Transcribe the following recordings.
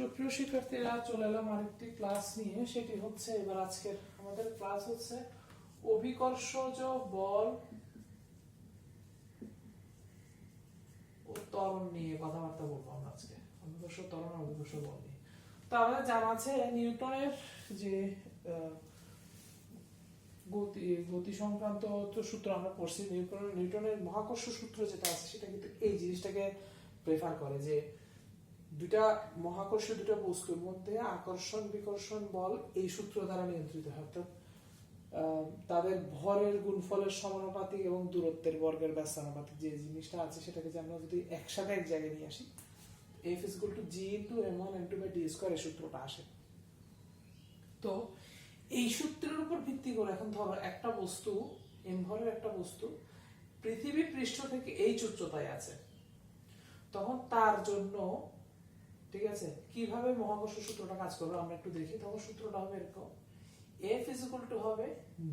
সুপ্রিয় শিক্ষার্থীরা চলে এলাম আরেকটি ক্লাস নিয়ে। সেটি হচ্ছে এবার আজকের, আমাদের ক্লাস হচ্ছে অভিকর্ষজ বল ও নিয়ে কথাবার্তা বলব আমরা আজকে। অভিকর্ষ অভিকর্ষ বল নিয়ে। তো আমাদের জানা আছে নিউটনের যে গতি গতি সংক্রান্ত সূত্র আমরা পড়ছি, নিউটনের নিউটনের মহাকর্ষ সূত্র যেটা আছে, সেটা কিন্তু এই জিনিসটাকে প্রেফার করে যে দুটা মহাকর্ষ দুটা বস্তুর মধ্যে আকর্ষণ, বিকর্ষণ বল এই সূত্র দ্বারা নিয়ন্ত্রিত হয়। অর্থাৎ তাদের ভরের গুণফলের সমানুপাতিক এবং দূরত্বের বর্গের ব্যস্তানুপাতিক যে জিনিসটা আছে সেটাকে যে আমরা যদি একসাথে এক জায়গায় নিয়ে আসি F is to G into M one M two by D square এই সূত্রটা আসে। তো এই সূত্রের উপর ভিত্তি করে এখন ধরো একটা বস্তু এম ভরের একটা বস্তু পৃথিবী পৃষ্ঠ থেকে এই উচ্চতায় আছে। তখন তার জন্য ঠিক আছে? কীভাবে মহাকর্ষ সূত্রটা কাজ করবে আমরা একটু দেখি। তখন সূত্রটা হবে এরকম। এফ ইজ ইকুয়াল টু হবে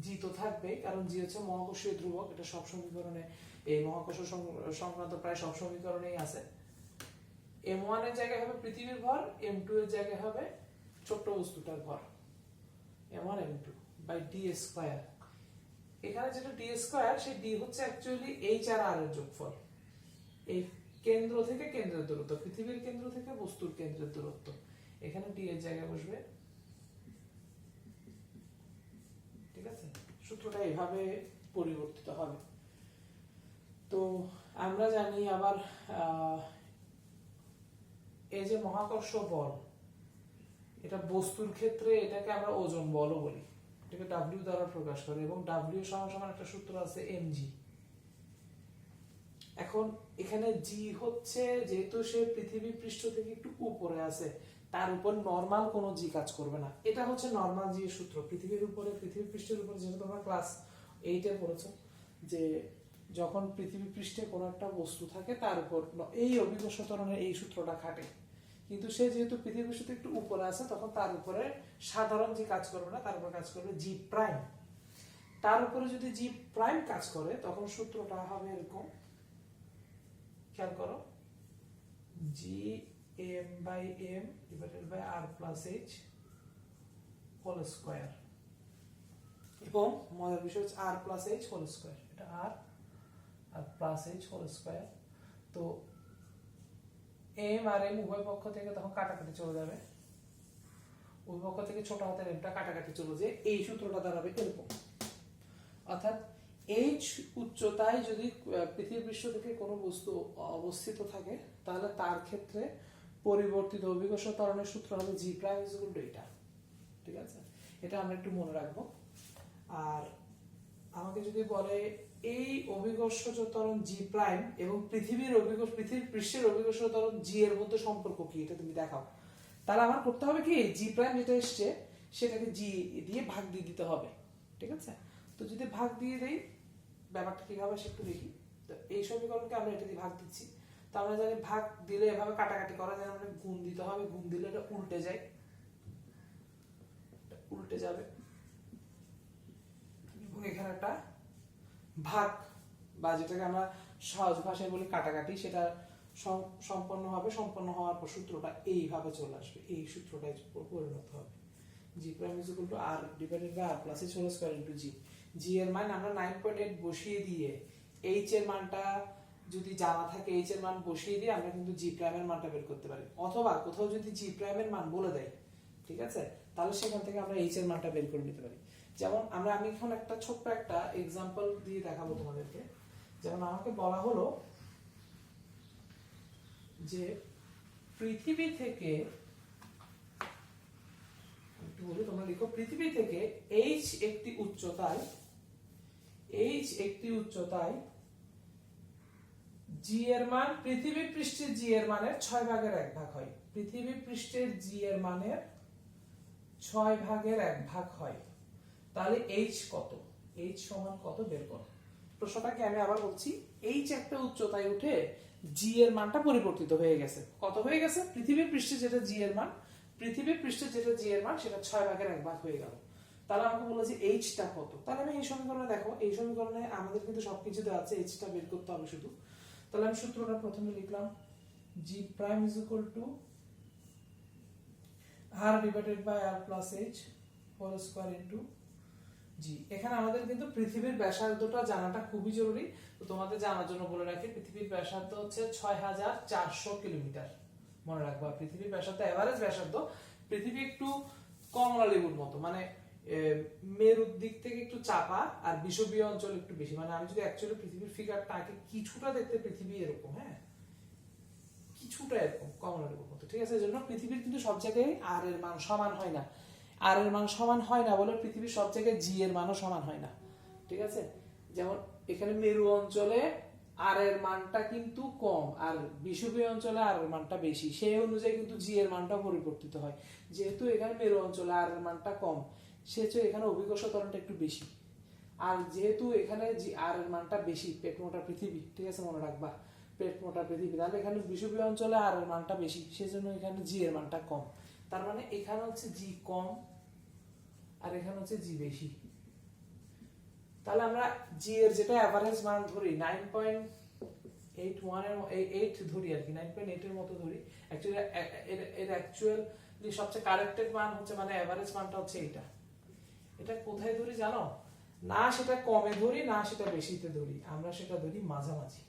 জি তো থাকবে কারণ জি হচ্ছে মহাকর্ষীয় ধ্রুবক। এটা সব সমীকরণে, এই মহাকর্ষ সংক্রান্ত প্রায় সব সমীকরণেই আছে। এম ওয়ানের জায়গায় হবে পৃথিবীর ভর এম টু এর জায়গায় হবে ছোট্ট বস্তুটার ভর। M one M two by D square এখানে যেটা ডি স্কোয়ার সেই ডি হচ্ছে অ্যাকচুয়ালি এইচ আর আর এর যোগফল। এই কেন্দ্র থেকে কেন্দ্রের দূরত্ব, পৃথিবীর কেন্দ্র থেকে বস্তুর কেন্দ্রের দূরত্ব। এখানে ডি এর জায়গায় বসবে। ঠিক আছে? সূত্রটা এভাবে পরিবর্তিত হবে। তো আমরা জানি আবার এই যে মহাকর্ষ বল, এটা বস্তুর ক্ষেত্রে এটাকে আমরা ওজন বলও বলি। এটাকে ডাব্লিউ দ্বারা প্রকাশ করে এবং ডাব্লিউ সমান সমান একটা সূত্র আছে এমজি এখন এখানে জি হচ্ছে যেহেতু সে পৃথিবী পৃষ্ঠ থেকে একটু উপরে আছে, তার উপর নর্মাল কোনো জি কাজ করবে না। এটা হচ্ছে নর্মাল জি সূত্র। পৃথিবীর উপরে, পৃথিবী পৃষ্ঠের উপরে যেটা তোমরা ক্লাস এইটে পড়েছো, যে যখন পৃথিবী পৃষ্ঠে কোনো একটা বস্তু থাকে, তার উপর এই অভিকর্ষ ত্বরণের এই সূত্রটা খাটে। কিন্তু সে যেহেতু পৃথিবীর পৃষ্ঠ একটু উপরে আছে, তখন তার উপরে সাধারণ যে কাজ করবে না, তার উপর কাজ করবে জি প্রাইম তার উপরে যদি জি প্রাইম কাজ করে, তখন সূত্রটা হবে এরকম খেয়াল করো। G M by M divided by R plus H whole square এবং মজার বিষয় হচ্ছে R plus H whole square এটা আর R plus H whole square তো এম আর এম উভয় পক্ষ থেকে তখন কাটাকাটি চলে যাবে। উভয় পক্ষ থেকে ছোট হাতের এমটা কাটাকাটি চলে যায় এই সূত্রটা দাঁড়াবে এরকম। অর্থাৎ এইচ উচ্চতায় যদি পৃথিবী পৃষ্ঠ থেকে কোনো বস্তু অবস্থিত থাকে, তাহলে তার ক্ষেত্রে পরিবর্তিত অভিকর্ষ ত্বরণের সূত্র হবে জি প্রাইম ইকুয়াল টু এটা ঠিক আছে? এটা আমরা একটু মনে রাখব। আর আমাকে যদি বলে এই অভিকর্ষ ত্বরণ জি প্রাইম এবং পৃথিবীর অভিকর্ষ, পৃথিবীর পৃষ্ঠের অভিকর্ষ ত্বরণ জি এর মধ্যে সম্পর্ক কি, এটা তুমি দেখাও। তাহলে আমার করতে হবে কি জি প্রাইম যেটা এসছে, সেটাকে জি দিয়ে ভাগ দিয়ে দিতে হবে। ঠিক আছে? তো যদি ভাগ দিয়ে দেই ব্যাপারটা কীভাবে সে একটু দেখি। তো এই সমীকরণকে আমরা এটা দিয়ে ভাগ দিচ্ছি। তো আমরা জানি ভাগ দিলে এভাবে কাটাকাটি করা যায় মানে গুণ দিতে হবে, গুণ দিলে এটা উল্টে যায়। উল্টে যাবে। এবং এখানে একটা ভাগ, বা যেটাকে আমরা সহজ ভাষায় বলি কাটাকাটি, সেটা সম- সম্পন্ন হবে। সম্পন্ন হওয়ার পর সূত্রটা এইভাবে চলে আসবে। এই সূত্রটাই পরিণত হবে। G prime is equal to R divided by R plus H whole square into G G এর মান আমরা 9.8 বসিয়ে দিয়ে এইচ এর মানটা যদি জানা থাকে এইচ এর মান বসিয়ে দিয়ে আমরা কিন্তু জি প্রাইমের মানটা বের করতে পারি। অথবা কোথাও যদি জি প্রাইমের মান বলে দেয়, ঠিক আছে? তাহলে সেখান থেকে আমরা এইচ এর মানটা বের করে নিতে পারি। যেমন আমরা, আমি এখন একটা ছোট্ট একটা এক্সাম্পল দিয়ে দেখাবো তোমাদেরকে। যেমন আমাকে বলা হলো যে পৃথিবী থেকে, একটু বলি, তোমরা লিখো, পৃথিবী থেকে এইচ একটি উচ্চতায় এইচ একটি উচ্চতায় জি এর মান, পৃথিবী পৃষ্ঠের জি এর মানের ছয় ভাগের এক ভাগ হয়। পৃথিবী পৃষ্ঠের জি এর মানের ছয় ভাগের এক ভাগ হয়। তাহলে এইচ কত? এইচ সমান কত? বের করো। প্রশ্নটাকে আমি আবার বলছি এইচ একটা উচ্চতায় উঠে জি এর মানটা পরিবর্তিত হয়ে গেছে। কত হয়ে গেছে? পৃথিবীর পৃষ্ঠে যেটা জি এর মান পৃথিবীর পৃষ্ঠে যেটা জি এর মান, সেটা ছয় ভাগের এক ভাগ হয়ে গেল। তাহলে আমাকে বলল যে এইচটা কত? তাহলে আমি এই সমীকরণে দেখো, এই সমীকরণে আমাদের কিন্তু সবকিছু দেওয়া আছে এইচটা বের করতে হবে শুধু। তাহলে আমি সূত্রটা প্রথমে লিখলাম G prime is equal to R divided by R plus H whole square into G এখানে আমাদের কিন্তু পৃথিবীর ব্যাসার্ধটা জানাটা খুবই জরুরি। তো তোমাদের জানার জন্য বলে রাখি, পৃথিবীর ব্যাসার্ধ হচ্ছে ছয় হাজার চারশো কিলোমিটার। মনে রাখবা, পৃথিবীর ব্যাসার্ধ এভারেজ ব্যাসার্ধ, পৃথিবী একটু কমলা লেবুর মতো মানে মেরুর দিক থেকে একটু চাপা আর বিষুবীয় অঞ্চল একটু বেশি। মানে আমি যদি অ্যাকচুয়ালি পৃথিবীর ফিগারটা আঁকি কিছুটা দেখতে পৃথিবী এরকম হ্যাঁ? কিছুটা এরকম কমলা লেবুর মতো ঠিক আছে? এই জন্য পৃথিবীর কিন্তু সব জায়গায় আর এর মান সমান হয় না। আর এর মান সমান হয় না বলে পৃথিবীর সব জায়গায় জি এর মানও সমান হয় না, ঠিক আছে? যেমন এখানে মেরু অঞ্চলে আর এর মানটা কিন্তু কম আর বিষুবীয় অঞ্চলে আর এর মানটা বেশি। সেই অনুযায়ী কিন্তু জি এর মানটা পরিবর্তিত হয়। যেহেতু এখানে মেরু অঞ্চলে আর এর মানটা কম সেহেতু এখানে অভিকর্ষ ত্বরণটা একটু বেশি। আর যেহেতু এখানে জি আর এর মানটা বেশি, পেট মোটা পৃথিবী, ঠিক আছে মনে রাখবা? পেট মোটা পৃথিবী, তাহলে এখানে বিষুবীয় অঞ্চলে আর এর মানটা বেশি, সেজন্য এখানে জি এর মানটা কম। তার মানে এখানে হচ্ছে জি কম, আর এখানে হচ্ছে জি বেশি। তাহলে আমরা জি এর যেটা অ্যাভারেজ মান ধরি নাইন পয়েন্ট এইট ওয়ানের এইট ধরি আর কি নাইন পয়েন্ট এইট এর মতো ধরি। অ্যাকচুয়ালি এর অ্যাকচুয়াল সবচেয়ে কারেক্টেড মান হচ্ছে মানে অ্যাভারেজ মানটা হচ্ছে এইটা। এটা কোথায় ধরি জানো? না সেটা কমে ধরি, না সেটা বেশিতে ধরি। আমরা সেটা ধরি মাঝামাঝি।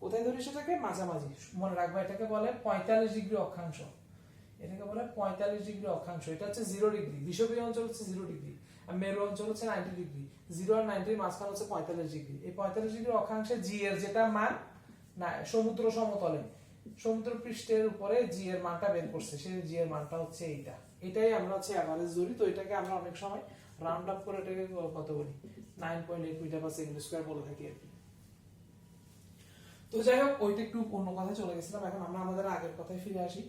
কোথায় ধরি সেটাকে? মাঝামাঝি। মনে রাখবা, এটাকে বলে পঁয়তাল্লিশ ডিগ্রি অক্ষাংশ। এটাকে বলে পঁয়তাল্লিশ ডিগ্রি অক্ষাংশ। এটা হচ্ছে জিরো ডিগ্রি। বিষুবীয় অঞ্চল হচ্ছে জিরো ডিগ্রি। আর মেরু অঞ্চল হচ্ছে নাইনটি ডিগ্রি। জিরো আর নাইনটির মাঝখানে হচ্ছে পঁয়তাল্লিশ ডিগ্রি। এই পঁয়তাল্লিশ ডিগ্রি অক্ষাংশে জি এর যেটা মান, না, সমুদ্র সমতলে। সমুদ্র পৃষ্ঠের উপরে জি এর মানটা বের করছে। সেই জি এর মানটা হচ্ছে এইটা। এটাই আমরা হচ্ছে অ্যাভারেজ ধরি, তো এটাকে আমরা অনেক সময় রাউন্ড আপ করে এটাকে কত বলি? Nine point eight metre per second square বলে থাকি আর কি। তো যাই হোক, ওইটা একটু অন্য কথায় চলে গেছিলাম, এখন আমরা আমাদের আগের কথায় ফিরে আসি।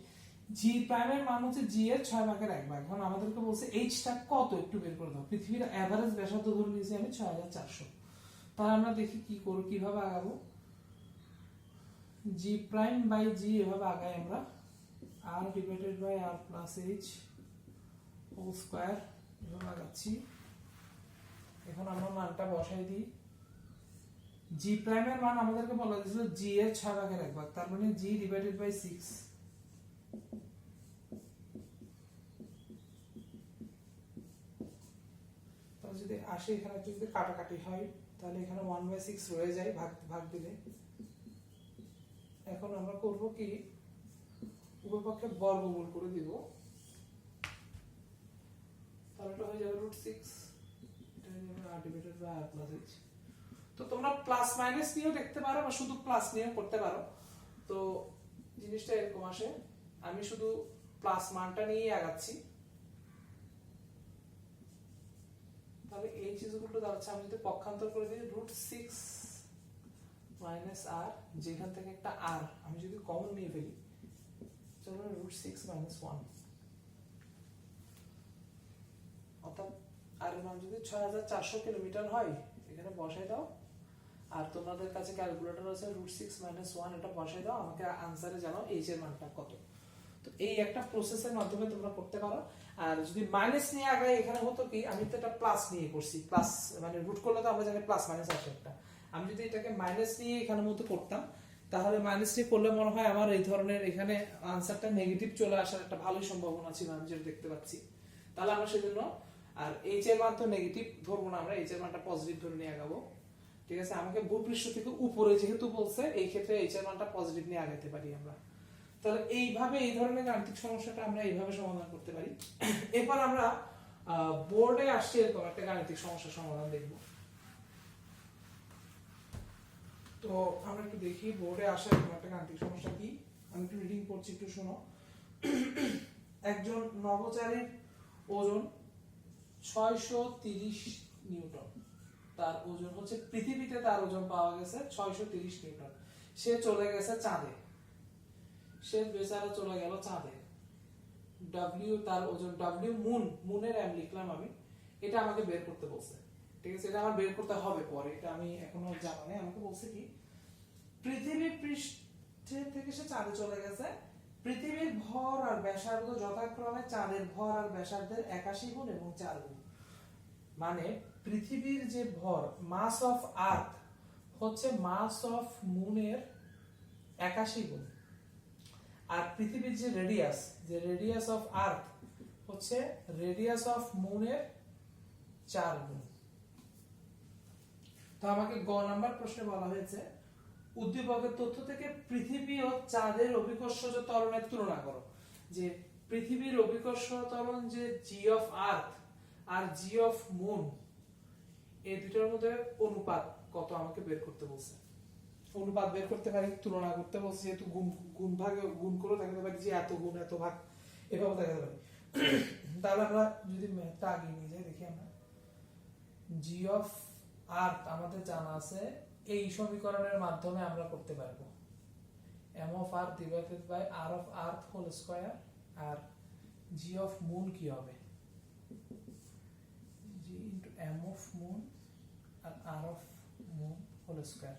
জি প্রাইমের মান হচ্ছে জি এর ছয় ভাগের এক ভাগ। এখন আমাদেরকে বলছে এইচটা কত? একটু বের করে দাও। পৃথিবীর অ্যাভারেজ ব্যাসার্ধ ধরে নিয়েছি আমি ছয় হাজার চারশো। তাহলে আমরা দেখি কি করব কীভাবে আগাবো। জি প্রাইম বাই জি এভাবে আগাই আমরা। R divided by R plus H whole square এভাবে আগাচ্ছি এখন আমরা মানটা বসাই দিই। জি প্রাইমের মান আমাদেরকে বলা হয়েছিল জি এর ছয় ভাগের এক ভাগ, তার মানে জি ডিভাইডেড বাই সিক্স যদি আসে এখানে যদি কাটাকাটি হয়, তাহলে এখানে ওয়ান বাই সিক্স রয়ে যায় ভাগ ভাগ দিলে। এখন আমরা করব কি? উপপক্ষে পক্ষে বর্গমূল করে দিব। তাহলে হয়ে যাবে রুট সিক্স তো তোমরা প্লাস মাইনাস নিয়েও দেখতে পারো বা শুধু প্লাস নিয়েও করতে পারো। তো জিনিসটা এরকম আসে, আমি শুধু প্লাস মানটা নিয়েই আগাচ্ছি। তাহলে এইচ ইজ দাঁড়াচ্ছে আমি যদি পক্ষান্তর করে দিই রুট সিক্স মাইনাস আর যেখান থেকে একটা আর আমি যদি কমন নিয়ে ফেলি, চলো রুট সিক্স মাইনাস ওয়ান অর্থাৎ আর এর যদি ছয় হাজার চারশো কিলোমিটার হয়, এখানে বসাই দাও। আর তোমাদের কাছে ক্যালকুলেটর আছে রুট সিক্স মাইনাস ওয়ান এটা বসাই দাও। আমাকে আনসারে জানাও এইচ এর মানটা কত। তো এই একটা প্রসেসের মাধ্যমে তোমরা করতে পারো। আর যদি মাইনাস নিয়ে আগাই এখানে হতো কি, আমি তো এটা প্লাস নিয়ে করছি। প্লাস মানে রুট করলে তো আমরা জানি প্লাস মাইনাস আসে একটা। আমি যদি এটাকে মাইনাস নিয়ে এখানে মতো করতাম, তাহলে মাইনাস নিয়ে করলে মনে হয় আমার এই ধরনের এখানে আনসারটা নেগেটিভ চলে আসার একটা ভালোই সম্ভাবনা ছিল, আমি যেটা দেখতে পাচ্ছি। তাহলে আমরা সেজন্য আর এইচ এর মান তো নেগেটিভ ধরবো না আমরা এইচ এর মানটা পজিটিভ ধরে নিয়ে আগাবো। ঠিক আছে, আমাকে ভূপৃষ্ঠ থেকে উপরে যেহেতু বলছে, এই ক্ষেত্রে এইচ এর মানটা পজিটিভ নিয়ে আগাতে পারি আমরা। তাহলে এইভাবে এই ধরনের গাণিতিক সমস্যাটা আমরা এইভাবে সমাধান করতে পারি। এরপর আমরা বোর্ডে আসছি এরকম একটা গাণিতিক সমস্যার সমাধান দেখব। তো আমরা একটু দেখি বোর্ডে আসা এরকম একটা গাণিতিক সমস্যা কি? আমি একটু রিডিং করছি, একটু শোনো। একজন নভোচারীর ওজন ছয়শো তিরিশ নিউটন। তার ওজন হচ্ছে, পৃথিবীতে তার ওজন পাওয়া গেছে ছয়শো তিরিশ নিউটন। সে চলে গেছে চাঁদে। সে বেচারা চলে গেল চাঁদে। ডাব্লিউ তার ওজন ডাব্লিউ মুন মুনের এম লিখলাম আমি। এটা আমাকে বের করতে বলছে। ঠিক আছে, এটা আমার বের করতে হবে পরে। এটা আমি এখনও জানা নেই। আমাকে বলছে কি, পৃথিবী পৃষ্ঠে থেকে সে চাঁদে চলে গেছে। পৃথিবীর ভর আর ব্যাসার্ধ যথাক্রমে চাঁদের ভর আর ব্যাসার্ধের একাশি গুণ এবং চার গুণ। মানে পৃথিবীর যে ভর মাস অফ আর্থ হচ্ছে মাস অফ মুনের একাশি গুণ। আর পৃথিবীর যে রেডিয়াস যে রেডিয়াস অফ আর্থ হচ্ছে রেডিয়াস অফ মুনের চার গুণ। তো আমাকে গ নাম্বার প্রশ্নে বলা হয়েছে উদ্দীপকের তথ্য থেকে পৃথিবী ও চাঁদের অভিকর্ষজ ত্বরণের তুলনা করো। যে পৃথিবীর অভিকর্ষ ত্বরণ যে জি অফ আর্থ আর জি অফ মুন এই দুটোর মধ্যে অনুপাত কত আমাকে বের করতে বলছে? অনুপাত বের করতে পারি, তুলনা করতে বলছে, যেহেতু গুণ গুণ ভাগে গুণ করে দেখাতে পারি যে এত গুণ, এত ভাগ, এভাবে দেখাতে পারি তাহলে আমরা যদি ম্যাথটা আগে নিয়ে যাই, দেখি আমরা। জি অফ আর্থ আমাদের জানা আছে এই সমীকরণের মাধ্যমে আমরা করতে পারব। M of earth divided by R of earth whole square R G of moon কি হবে? G into M of moon R R of moon whole square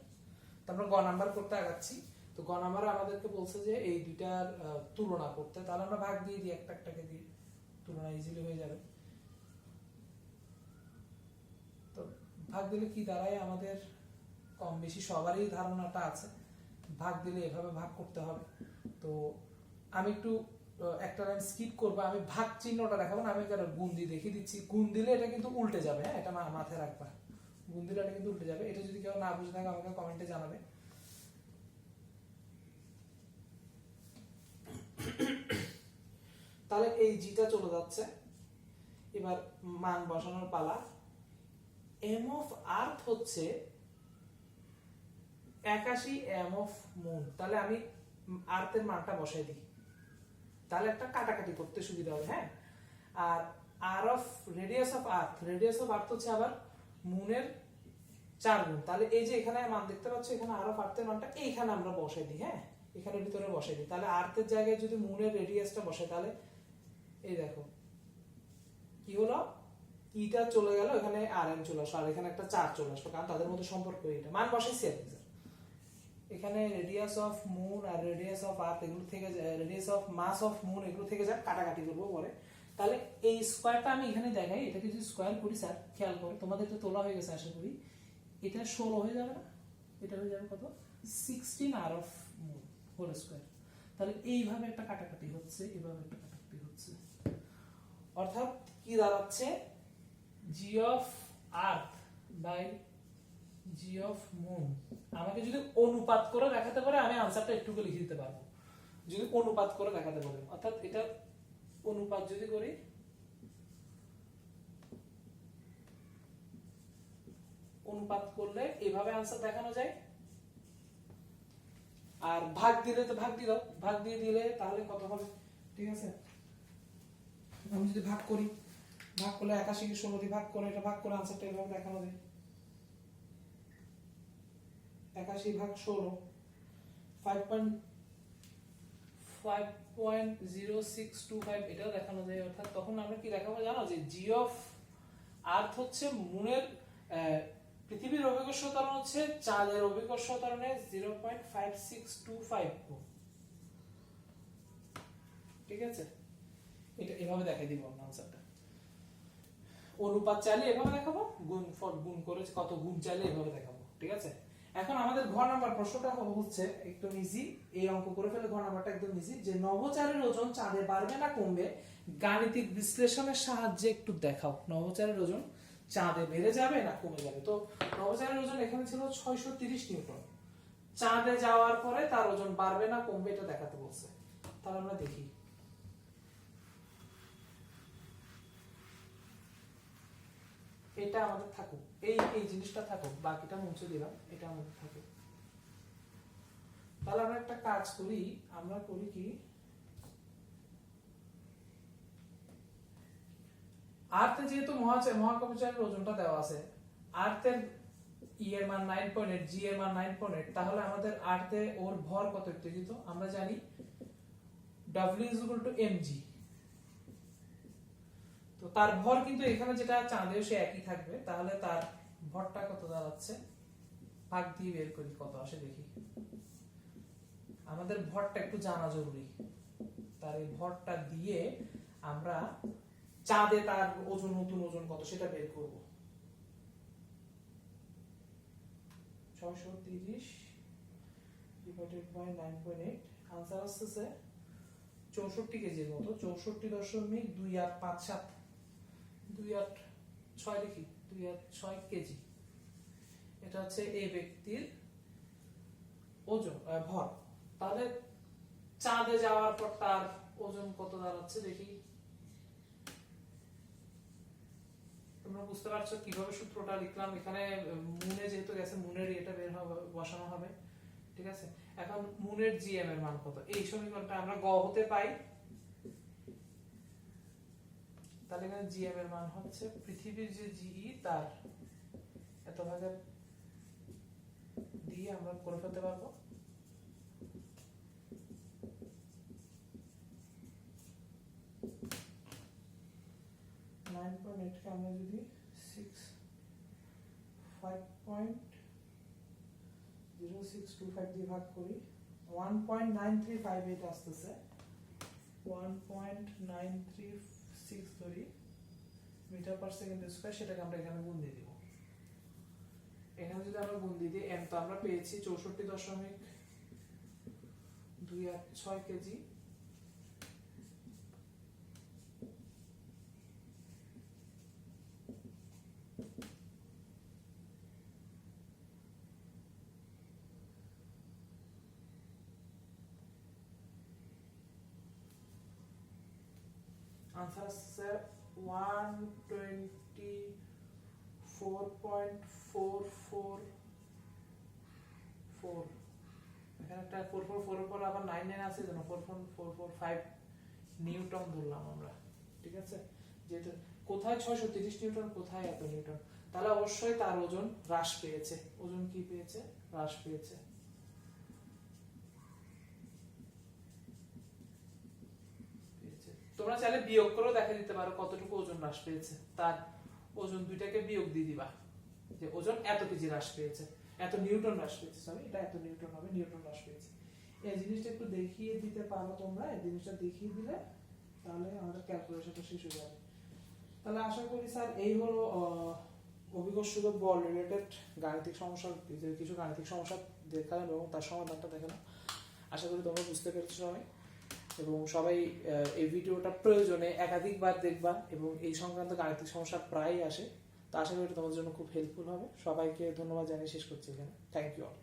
তো আমরা গ নাম্বার করতে আগাচ্ছি। তো গ নাম্বার আমাদেরকে বলছে যে এই দুইটার তুলনা করতে। তাহলে আমরা ভাগ দিয়ে দিই, একটা একটাকে দিয়ে। তুলনা ইজিলি হয়ে যাবে। তো ভাগ দিলে কি দাঁড়ায় আমাদের? কম বেশি সবারই ধারণাটা আছে, ভাগ দিলে এভাবে ভাগ করতে হবে। তো আমি একটু একটা লাইন স্কিপ করব, আমি ভাগ চিহ্নটা দেখাবো না, আমি একটা গুণ দিয়ে দেখিয়ে দিচ্ছি। গুণ দিলে এটা কিন্তু উল্টে যাবে হ্যাঁ এটা মাথায় রাখবা। গুণ দিলে এটা কিন্তু উল্টে যাবে। এটা যদি কেউ না বুঝে থাকে, আমাকে কমেন্টে জানাবে। তাহলে এই জিটা চলে যাচ্ছে। এবার মান বসানোর পালা। এম অফ আর্থ হচ্ছে একাশি এম অফ মুন তাহলে আমি আর্থের মানটা বসাই দিই। তাহলে একটা কাটাকাটি করতে সুবিধা হবে হ্যাঁ? আর R of radius of earth radius of earth হচ্ছে আবার মুনের চার গুণ। তাহলে এই যে এখানে মান দেখতে পাচ্ছ, এখানে আর অফ আর্থের মানটা এইখানে আমরা বসাই দিই হ্যাঁ? এখানে ভিতরে বসাই দিই। তাহলে আর্থের জায়গায় যদি মুনের রেডিয়াসটা বসে তাহলে এই দেখো, কি হলো? ইটা চলে গেল, এখানে আর এম চলে আসলো, আর এখানে একটা চার চলে আসলো, কারণ তাদের মধ্যে সম্পর্ক এটা মান কি স্যার এখানে রেডিয়াস অফ মুন আর রেডিয়াস অফ আর্থ এগুলো থেকে radius of mass of moon এগুলো থেকে যাক কাটাকাটি করব পরে তাহলে এই স্কোয়ারটা আমি এখানে দেখাই, এটাকে যদি স্কোয়ার করি স্যার খেয়াল করো, তোমাদের তো তোলা হয়ে গেছে, আশা করি। এটা ষোলো হয়ে যাবে না? এটা হয়ে যাবে কত? Sixteen R of moon whole square তাহলে এইভাবে একটা কাটাকাটি হচ্ছে এইভাবে একটা কাটাকাটি হচ্ছে। অর্থাৎ কি দাঁড়াচ্ছে? G of earth by G of moon আমাকে যদি অনুপাত করে দেখাতে পারে, আমি আনসারটা একটুকু লিখে দিতে পারব। যদি অনুপাত করে দেখাতে পারে। অর্থাৎ এটা অনুপাত যদি করি, অনুপাত করলে এভাবে আনসার দেখানো যায়। আর ভাগ দিলে তো ভাগ দাও ভাগ দিয়ে দিলে তাহলে কত হবে? ঠিক আছে? আমি যদি ভাগ করি, ভাগ করলে একাশি কি ষোলো দিয়ে ভাগ করে, এটা ভাগ করে আনসারটা এভাবে দেখানো যায়। একাশি ভাগ ষোলো five point five point zero six two five এটাও দেখানো যায়। অর্থাৎ তখন আমরা কি দেখাবো জানো? যে জি অফ আর্থ হচ্ছে মুনের পৃথিবীর অভিকর্ষ ত্বরণ হচ্ছে চাঁদের অভিকর্ষ ত্বরণের zero point five six two five ঠিক আছে? এটা এভাবে দেখাই দিব আমরা আনসারটা অনুপাত চাইলে এভাবে দেখাবো, গুণ ফর গুণ করে কত গুণ চাইলে এভাবে দেখাবো। ঠিক আছে? এখন আমাদের ঘর নাম্বার প্রশ্নটা হচ্ছে একদম ইজি এই অঙ্ক করে ফেলে ঘর নাম্বারটা একদম ইজি যে নভোচারের ওজন চাঁদে বাড়বে না কমবে, গাণিতিক বিশ্লেষণের সাহায্যে একটু দেখাও। নভোচারের ওজন চাঁদে বেড়ে যাবে না কমে যাবে? তো নভোচারের ওজন এখানে ছিল ছয়শো তিরিশ নিউটন। চাঁদে যাওয়ার পরে তার ওজন বাড়বে না কমবে এটা দেখাতে বলছে। তাহলে আমরা দেখি। এটা আমাদের থাকুক। এই এই জিনিসটা থাকুক, বাকিটা মুছে দিলাম, এটা আমাদের থাকুক তাহলে আমরা একটা কাজ করি, আমরা করি কি? আর্থে যেহেতু মহাচার মহাকর্মচারীর ওজনটা দেওয়া আছে, আর্থের ই এর মান নাইন পয়েন্ট এইট জি এর মান নাইন পয়েন্ট এইট তাহলে আমাদের আর্থে ওর ভর কত উত্তেজিত? আমরা জানি W is to M G তো তার ভর কিন্তু এখানে যেটা চাঁদেও সে একই থাকবে। তাহলে তার ভরটা কত দাঁড়াচ্ছে? ভাগ দিয়ে বের করি, কত আসে দেখি। আমাদের ভরটা একটু জানা জরুরি। তার এই ভরটা দিয়ে আমরা চাঁদে তার ওজন, নতুন ওজন কত সেটা বের করব। আনসার আসতেছে চৌষট্টি কেজির মতো। চৌষট্টি দশমিক দুই আট পাঁচ সাত। দুই আট ছয় লিখি দুই আট ছয় কেজি। এটা হচ্ছে এই ব্যক্তির ওজন ভর। তাহলে চাঁদে যাওয়ার পর তার ওজন কত দাঁড়াচ্ছে দেখি। তোমরা বুঝতে পারছ কীভাবে সূত্রটা লিখলাম? এখানে মুনে যেহেতু গেছে, মুনের এটা বের বসানো হবে। ঠিক আছে? এখন মুনের জিএম এর মান কত? এই সমীকরণটা আমরা গ হতে পাই। তাহলে এখানে জিএম এর মান হচ্ছে, পৃথিবীর যে জিই তার। এত ভাগের দিয়ে আমরা করে ফেলতে পারব। নাইন পয়েন্ট এইটকে আমরা যদি six five point zero six two five দিয়ে ভাগ করি one point nine three five eight আসতেছে। One point nine three six ধরি, মিটার পার সেকেন্ড স্কোয়ার সেটাকে আমরা এখানে গুণ দিয়ে দিব। এখানে যদি আমরা গুণ দিয়ে দিই এম তো আমরা পেয়েছি চৌষট্টি দশমিক দুই আট ছয় কেজি। আসছে one twenty four point four four four এখানে একটা ফোর ফোর ফোর পর আবার নাইন নাইন আছে, যেন four four four four five newton ধরলাম আমরা, ঠিক আছে? যেহেতু কোথায় ছয়শো তিরিশ নিউটন, কোথায় এত নিউটন? তাহলে অবশ্যই তার ওজন হ্রাস পেয়েছে। ওজন কি পেয়েছে? হ্রাস পেয়েছে পেয়েছে। তোমরা চাইলে বিয়োগ করেও দেখা দিতে পারো কতটুকু ওজন হ্রাস পেয়েছে। তার ওজন দুইটাকে বিয়োগ দিয়ে দিবা। যে ওজন এত কেজি হ্রাস পেয়েছে, এত নিউটন হ্রাস পেয়েছে সরি এটা এত নিউটন হবে, নিউটন হ্রাস পেয়েছে। এই জিনিসটা একটু দেখিয়ে দিতে পারো তোমরা, এই জিনিসটা দেখিয়ে দিলে তাহলে আমাদের ক্যালকুলেশনটা শেষ হয়ে যাবে। তাহলে আশা করি স্যার, এই হলো অভিজ্ঞ বল রিলেটেড গাণিতিক সমস্যা, কিছু গাণিতিক সমস্যা দেখালাম এবং তার সমাধানটা দেখালাম। আশা করি তোমরা বুঝতে পেরেছ সবাই। এবং সবাই এই ভিডিওটা প্রয়োজনে একাধিকবার দেখবা এবং এই সংক্রান্ত গাণিতিক সমস্যা প্রায়ই আসে। তো আশা করি তোমাদের জন্য খুব হেল্পফুল হবে। সবাইকে ধন্যবাদ জানিয়ে শেষ করছি এখানে। Thank you all